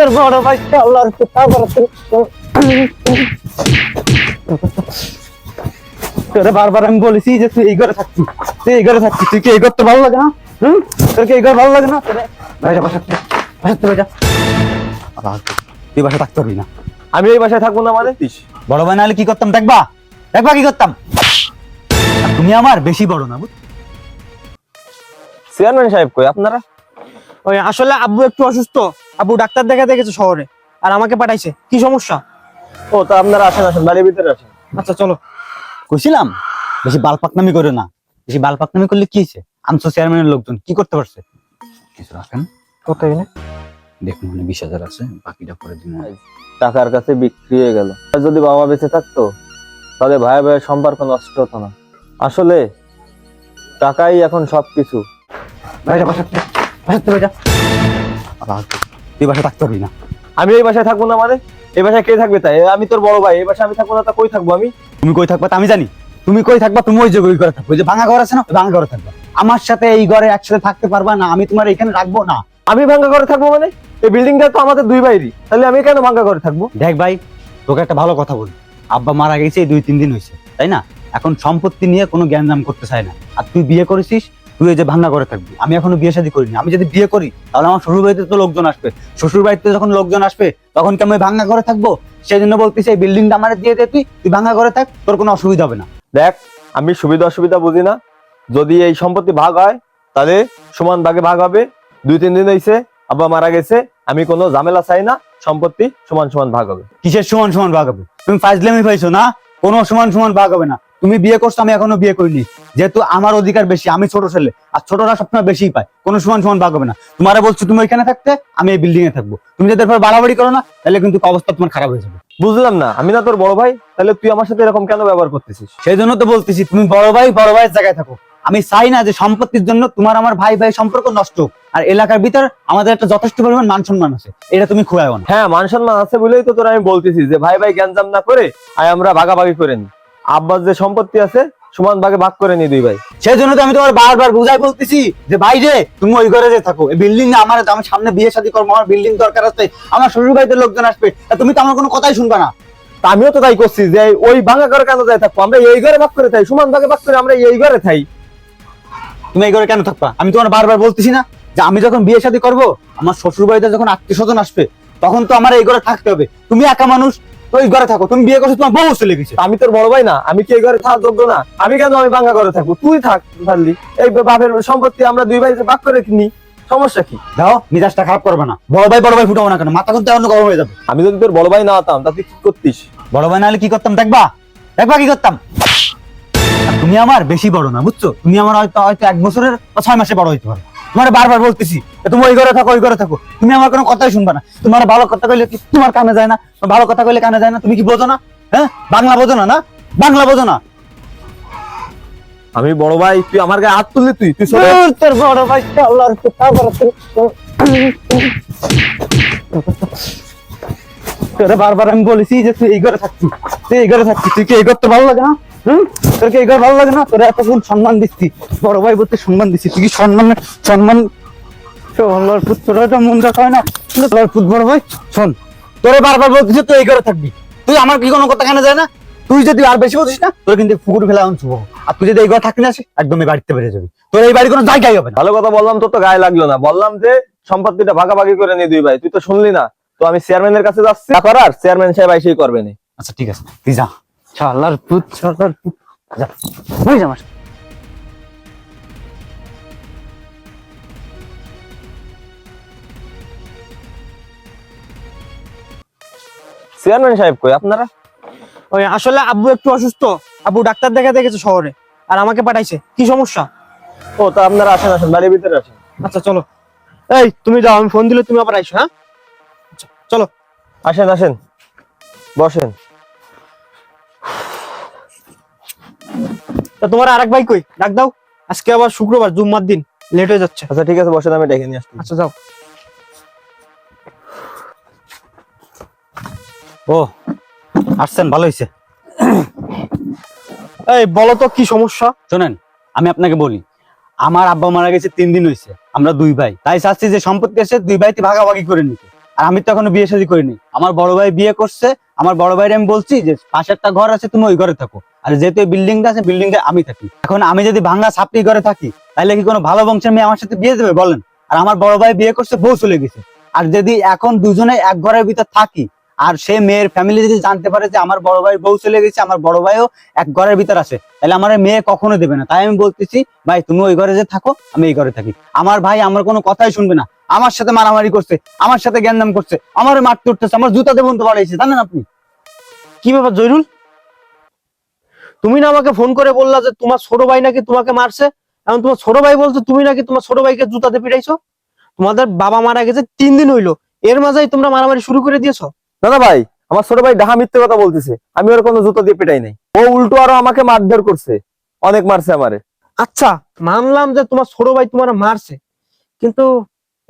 তোর বড় ভাই আল্লাহর কোথা করতে তোরে বারবার আমি বলেছি যে তুই এই ঘরে তুই এই ঘরে তুই কি এই করতে ভালো লাগে না? হুম? তোর কি এই ঘর ভালো লাগে না? বাসা বাসাতে তুই বাসা থাকতে পারবি না। আমি এই বাসায় থাকব না মানে? বড় ভাই নাহলে কি করতাম? দেখবা? দেখবা কি করতাম? তুমি আমার বেশি বড় না বুঝ চেয়ারম্যান সাহেব কই? আপনারা? ওই আসলে আব্বু একটু অসুস্থ। আব্বু ডাক্তার দেখাতে গেছে শহরে। আর আমাকে পাঠাইছে। কি সমস্যা? ও তা আপনারা আসেন আসেন বাড়ির ভিতরে আসেন। আচ্ছা চলো। কইছিলাম বেশি বালপাকনামি করে না। বেশি বালপাকনামি করলে কি হয়েছে? আমসো চেয়ারম্যানের লোকজন কি করতে পারছে? কিছু রাখেন? কত এনে? দেখুন মানে বিশ হাজার আছে বাকিটা পরে দিন। টাকার কাছে বিক্রি হয়ে গেল। আর যদি বাবা বেঁচে থাকতো তাহলে ভাই ভাইয়ের সম্পর্ক নষ্ট হতো না। আসলে টাকাই এখন সবকিছু। ভাইজা বাসাতে বাসাতে ভাইজা আবার তুই বাসা থাকতে পারবি না। আমি এই বাসায় থাকব না মানে? এই বাসায় কে থাকবে তাই? আমি তোর বড় ভাই, এই বাসায় আমি থাকব না, তা কই থাকব আমি? তুমি কই থাকবা তা আমি জানি। তুমি কই থাকবা, তুমি ওই যে ওই ঘরে থাকবে। যে ভাঙা ঘর আছে না ভাঙা ঘরে থাকবা। আমার সাথে এই ঘরে একসাথে থাকতে পারবা না, আমি তোমার এখানে রাখব না। আমি ভাঙ্গা ঘরে থাকব মানে? এই বিল্ডিংটা তো আমাদের দুই বাইরই তাহলে আমি কেন ভাঙ্গা ঘরে থাকব? দেখ ভাই, তোকে একটা ভালো কথা বলি। আব্বা মারা গেছে এই দুই তিন দিন হয়েছে তাই না? এখন সম্পত্তি নিয়ে কোনো জ্ঞানজাম করতে চায় না। আর তুই বিয়ে করেছিস তুই এই যে ভাঙ্গা করে থাকবি। আমি এখনও বিয়ে শাদী করিনি। আমি যদি বিয়ে করি তাহলে আমার শ্বশুর বাড়িতে তো লোকজন আসবে। শ্বশুর বাড়িতে যখন লোকজন আসবে তখন কি আমি ভাঙ্গা করে থাকব? সেই জন্য বলতেছি এই বিল্ডিংটা আমার দিয়ে দে তুই। তুই ভাঙ্গা করে থাক তোর কোনো অসুবিধা হবে না। দেখ আমি সুবিধা অসুবিধা বুঝি না। যদি এই সম্পত্তি ভাগ হয় তাহলে সমান ভাগে ভাগ হবে। দুই তিন দিন হয়েছে আব্বা মারা গেছে আমি কোনো ঝামেলা চাই না। সম্পত্তি সমান সমান ভাগ হবে। কিসের সমান সমান ভাগ হবে? তুমি ফাইজলামি পাইছো না? কোনো সমান সমান ভাগ হবে না। তুমি বিয়ে করছ আমি এখনও বিয়ে করিনি। যেহেতু আমার অধিকার বেশি আমি ছোট ছেলে আর ছোটরা সবসময় বেশি পায়। কোনো সমান সমান ভাগ হবে না। তোমার বলছো তুমি ওইখানে থাকতে আমি এই বিল্ডিং এ থাকব। তুমি যদি এরপর বাড়াবাড়ি করো না তাহলে কিন্তু অবস্থা তোমার খারাপ হয়ে যাবে। বুঝলাম না আমি না তোর বড় ভাই তাহলে তুই আমার সাথে এরকম কেন ব্যবহার করতেছিস? সেই জন্য তো বলতেছি তুমি বড় ভাই বড় ভাইয়ের জায়গায় থাকো। আমি চাই না যে সম্পত্তির জন্য তোমার আমার ভাই ভাই সম্পর্ক নষ্ট হোক। আর এলাকার ভিতর আমাদের একটা যথেষ্ট পরিমাণ মান সম্মান আছে। এটা তুমি খুয়াও না। হ্যাঁ মান সম্মান আছে বলেই তো তোর আমি বলতেছি যে ভাই ভাই জ্ঞানজাম না করে আয় আমরা ভাগাভাগি করে নি। আব্বার যে সম্পত্তি আছে সমান ভাগে ভাগ করে নি দুই ভাই। সেই জন্য তো আমি তোমার বারবার বুঝাই বলতেছি যে ভাই রে তুমি ওই ঘরে যে থাকো এই বিল্ডিং আমার আমার সামনে বিয়ে শাদী করব আমার বিল্ডিং দরকার আছে আমার শ্বশুর বাড়িতে লোকজন আসবে তুমি তো আমার কোনো কথাই শুনবা না। আমিও তো তাই করছি যে ওই ভাঙা ঘরে কেন যাই থাকব আমরা এই ঘরে ভাগ করে থাই সমান ভাগে ভাগ করে আমরা এই ঘরে থাই। তুমি এই ঘরে কেন থাকবা? আমি তোমার বারবার বলতেছি না যে আমি যখন বিয়ে শাদী করব আমার শ্বশুর বাড়িতে যখন আত্মীয় স্বজন আসবে তখন তো আমার এই ঘরে থাকতে হবে। তুমি একা মানুষ ওই ঘরে থাকো তুমি বিয়ে করছ তোমার বউ চলে গেছে। আমি তোর বড় ভাই না আমি কি এই ঘরে থাকার যোগ্য না? আমি কেন আমি ভাঙা ঘরে থাকব? তুই থাক পারলি এই বাপের সম্পত্তি আমরা দুই ভাই ভাগ করে নি সমস্যা কি? দাও মিজাজটা খারাপ করবে না। বড় ভাই বড় ভাই ফুটাবো না কেন? মাথা করতে অন্য গরম হয়ে যাবে। আমি যদি তোর বড় ভাই না হতাম তা তুই কি করতিস? বড় ভাই নাহলে কি করতাম? দেখবা? দেখবা কি করতাম? তুমি আমার বেশি বড় না বুঝছ? তুমি আমার হয়তো হয়তো এক বছরের বা ছয় মাসে বড় হইতে পারো। তোমার বারবার বলতেছি তুমি ওই ঘরে থাকো ওই ঘরে থাকো। তুমি আমার কোনো কথাই শুনবা না। তোমার ভালো কথা কইলে তোমার কানে যায় না? ভালো কথা কইলে কানে যায় না? তুমি কি বোঝো না? হ্যাঁ? বাংলা বোঝো না না? বাংলা বোঝো না। আমি বড় ভাই তুই আমার গায়ে হাত তুললি তুই? তুই তোর বড় ভাই আল্লাহর তোরে বারবার আমি বলেছি যে তুই এই ঘরে থাকছিস তুই এই ঘরে থাকছিস তুই কি এই করতে ভালো লাগে না? হুম? ভালো লাগে না? তোরা এত সম্মান দিচ্ছি। বড় ভাই বলতে সম্মান দিচ্ছি। তুই কি সম্মান সম্মান আল্লাহর পুত তোরা তো মন রাখা হয় না। পুত বড় ভাই শোন তোরে বারবার বলতেছি তুই এই ঘরে থাকবি। তুই আমার কি কোনো কথা কেন যায় না? তুই যদি আর বেশি বলছিস না তোর কিন্তু পুকুর ফেলা অঞ্চল আর তুই যদি এই ঘরে থাকবি না আসিস একদম এই বাড়িতে বেরিয়ে যাবি। তোর এই বাড়ি কোনো জায়গাই হবে ভালো কথা বললাম তোর তো গায়ে লাগল না। বললাম যে সম্পত্তিটা ভাগাভাগি করে নি দুই ভাই। তুই তো শুনলি না। তো আমি চেয়ারম্যানের কাছে যাচ্ছি। করার চেয়ারম্যান সাহেব এসেই করবে নি আচ্ছা ঠিক আছে। তুই যা। শালার পুত শালার পুত। যা ওই যা আমার চেয়ারম্যান সাহেব কই আপনারা? ওই আসলে আব্বু একটু অসুস্থ। আব্বু ডাক্তার দেখাতে গেছে শহরে আর আমাকে পাঠাইছে। কি সমস্যা? ও তা আপনারা আসেন আসেন বাড়ির ভিতরে আসেন। আচ্ছা চলো। এই তুমি যাও আমি ফোন দিলে তুমি আবার আইসো হ্যাঁ? আচ্ছা, চলো। আসেন আসেন। বসেন। তা তোমার আরেক ভাই কই? ডাক দাও। আজকে আবার শুক্রবার জুম্মার দিন। লেট হয়ে যাচ্ছে। আচ্ছা ঠিক আছে বসেন আমি ডেকে নিয়ে আসছি। আচ্ছা যাও। ও আসছেন ভালো হয়েছে এই বলো তো কি সমস্যা? শোনেন আমি আপনাকে বলি আমার আব্বা মারা গেছে তিন দিন হয়েছে আমরা দুই ভাই। তাই চাচ্ছি যে সম্পত্তি এসে দুই ভাইতে ভাগাভাগি করে নিতে। আর আমি তো এখনও বিয়ে শাদী করিনি। আমার বড় ভাই বিয়ে করছে আমার বড় ভাইয়ের আমি বলছি যে পাশে একটা ঘর আছে, তুমি ওই ঘরে থাকো। আর যেহেতু বিল্ডিংটা আছে বিল্ডিংটা আমি থাকি। এখন আমি যদি ভাঙ্গা সাপড়ি ঘরে থাকি, তাহলে কি কোনো ভালো বংশের মেয়ে আমার সাথে বিয়ে দেবে বলেন? আর আমার বড় ভাই বিয়ে করছে, বউ চলে গেছে। আর যদি এখন দুজনে এক ঘরের ভিতর থাকি, আর সে মেয়ের ফ্যামিলি যদি জানতে পারে যে আমার বড় ভাই বউ চলে গেছে, আমার বড় ভাইও এক ঘরের ভিতর আছে, তাহলে আমার মেয়ে কখনো দেবে না। তাই আমি বলতেছি, ভাই, তুমি ওই ঘরে যে থাকো, আমি এই ঘরে থাকি। আমার ভাই আমার কোনো কথাই শুনবে না। আমার সাথে মারামারি করছে আমার সাথে জ্ঞানদাম করছে আমার মারতে উঠতেছে আমার জুতা দেবন তো বাড়াইছে জানেন আপনি? কি ব্যাপার জয়রুল তুমি না আমাকে ফোন করে বললা যে তোমার ছোট ভাই নাকি তোমাকে মারছে? এখন তোমার ছোট ভাই বলছো তুমি নাকি তোমার ছোট ভাইকে জুতাতে পিটাইছো? তোমাদের বাবা মারা গেছে তিন দিন হইল। এর মাঝেই তোমরা মারামারি শুরু করে দিয়েছ। দাদা ভাই আমার ছোট ভাই ডাহা মিথ্যে কথা বলতেছে। আমি ওর কোনো জুতো দিয়ে পেটাই নাই। ও উল্টো আরও আমাকে মারধর করছে। অনেক মারছে আমারে। আচ্ছা মানলাম যে তোমার ছোট ভাই তোমার মারছে। কিন্তু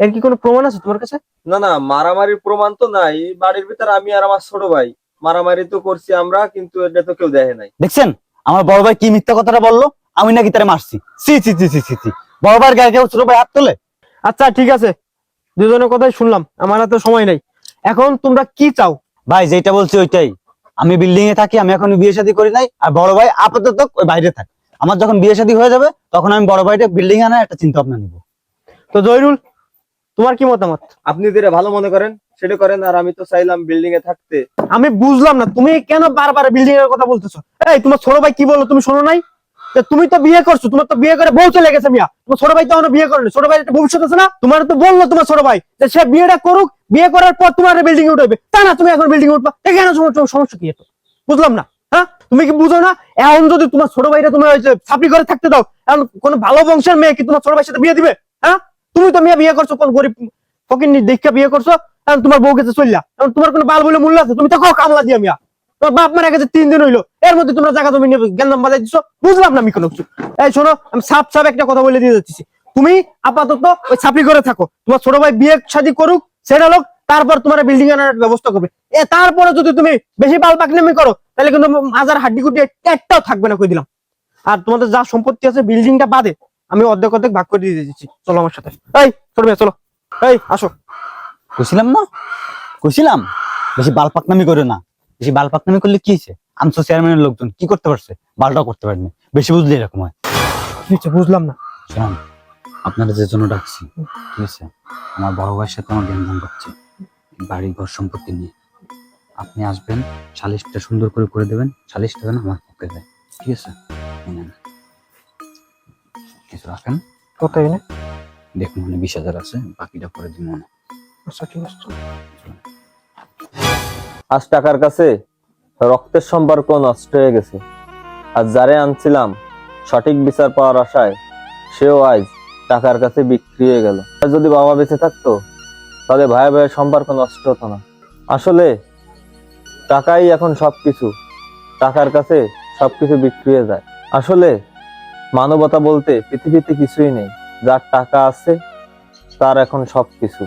এর কি কোনো প্রমাণ আছে তোমার কাছে? না না মারামারির প্রমাণ তো নাই। বাড়ির ভিতরে আমি আর আমার ছোট ভাই। মারামারি তো করছি আমরা কিন্তু এটা তো কেউ দেখে নাই। দেখছেন? আমার বড় ভাই কি মিথ্যা কথাটা বলল? আমি নাকি তারা মারছি। সি সি সি সি সি সি বড় ভাইয়ের গায়ে কেউ ছোট ভাই হাত তোলে? আচ্ছা ঠিক আছে। দুজনের কথাই শুনলাম। আমার হাতে সময় নাই। এখন তোমরা কি চাও? ভাই যেটা বলছি ওইটাই। আমি বিল্ডিং এ থাকি আমি এখন বিয়ে শাদী করি নাই আর বড় ভাই আপাতত ওই বাইরে থাক। আমার যখন বিয়ে শাদী হয়ে যাবে তখন আমি বড় ভাইটা বিল্ডিং এ আনার একটা চিন্তা ভাবনা নিবো। তো জয়রুল তোমার কি মতামত? আপনি যেটা ভালো মনে করেন সেটা করেন আর আমি তো চাইলাম বিল্ডিং এ থাকতে। আমি বুঝলাম না তুমি কেন বারবার বিল্ডিং এর কথা বলতেছো? এই তোমার ছোট ভাই কি বলল তুমি শোনো নাই? তুমি তো বিয়ে করছ তোমার তো বিয়ে করে বউ চলে গেছে মিয়া। তোমার ছোট ভাই তো এখনও বিয়ে করেনি ছোট ভাই একটা ভবিষ্যৎ আছে না? তোমার তো বলল তোমার ছোট ভাই যে সে বিয়েটা করুক বিয়ে করার পর তোমার বিল্ডিং এ উঠবে। তা না তুমি এখন বিল্ডিং উঠবা কেন সমস্যা কি এত? বুঝলাম না হ্যাঁ? তুমি কি বুঝো না? এখন যদি তোমার ছোট ভাইটা তোমার ওই যে চাকরি করে থাকতে দাও এখন কোন ভালো বংশের মেয়ে কি তোমার ছোট ভাইয়ের সাথে বিয়ে দিবে? হ্যাঁ? তুমি তো মেয়ে বিয়ে করছ, কোন গরিব ফকির দীক্ষা বিয়ে করছ? এখন তোমার বউ গেছে চললা এখন তোমার কোনো বাল বলে মূল্য আছে? তুমি তো কামলা দিয়া মিয়া। তোমার বাপ মারা গেছে, তিন দিন হইল। এর মধ্যে তোমরা জায়গা তুমি নিয়ে জ্ঞানদাম বাজাই দিছো। বুঝলাম না আমি কোনো কিছু। এই শোনো, আমি সাপ সাপ একটা কথা বলে দিয়ে যাচ্ছি। তুমি আপাতত ওই ছাপড়ি করে থাকো। তোমার ছোট ভাই বিয়ে শাদী করুক সেটা লোক, তারপর তোমার বিল্ডিং আনার ব্যবস্থা করবে। এ, তারপরে যদি তুমি বেশি পাল পাকনামি করো, তাহলে কিন্তু হাজার হাড্ডি গুটি একটাও থাকবে না কই দিলাম। আর তোমাদের যা সম্পত্তি আছে বিল্ডিংটা বাদে আমি অর্ধেক অর্ধেক ভাগ করে দিয়ে দিচ্ছি চলো আমার সাথে। এই ছোট ভাই চলো। এই আসো। কইছিলাম না? কইছিলাম? বেশি বাল পাকনামি করে না। বেশি বাল পাকনামি করলে কি হয়েছে? আমসো চেয়ারম্যানের লোকজন কি করতে পারছে? বালটাও করতে পারেনি। বেশি বুঝলে এরকম হয়? বুঝলাম না। শোনান আপনারা যে জন্য ডাকছি ঠিক আছে? আমার বড় ভাইয়ের সাথে আমার জ্ঞান করছে। বাড়ি ঘর সম্পত্তি নিয়ে। আপনি আসবেন সালিশটা সুন্দর করে করে দেবেন সালিশটা যেন আমার পক্ষে যায় ঠিক আছে। কিছু রাখেন কত এনে? দেখুন মানে বিশ হাজার আছে বাকিটা করে দিন আচ্ছা ঠিক আছে। আজ টাকার কাছে রক্তের সম্পর্ক নষ্ট হয়ে গেছে। আর যারে আনছিলাম সঠিক বিচার পাওয়ার আশায় সেও আজ টাকার কাছে বিক্রি হয়ে গেল। আর যদি বাবা বেঁচে থাকতো তাহলে ভাই ভাইয়ের সম্পর্ক নষ্ট হতো না। আসলে টাকাই এখন সবকিছু। টাকার কাছে সবকিছু বিক্রি হয়ে যায়। আসলে মানবতা বলতে পৃথিবীতে কিছুই নেই। যার টাকা আছে, তার এখন সবকিছু।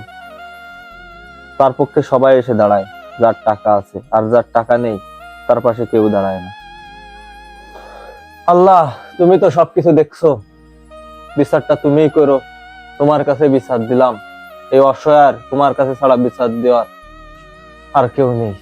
তার পক্ষে সবাই এসে দাঁড়ায়, যার টাকা আছে। আর যার টাকা নেই, তার পাশে কেউ দাঁড়ায় না। আল্লাহ, তুমি তো সবকিছু দেখছ। বিচারটা তুমিই করো। তোমার কাছে বিচার দিলাম। এই অসহায় তোমার কাছে ছাড়া বিচার দেওয়ার আর কেউ নেই।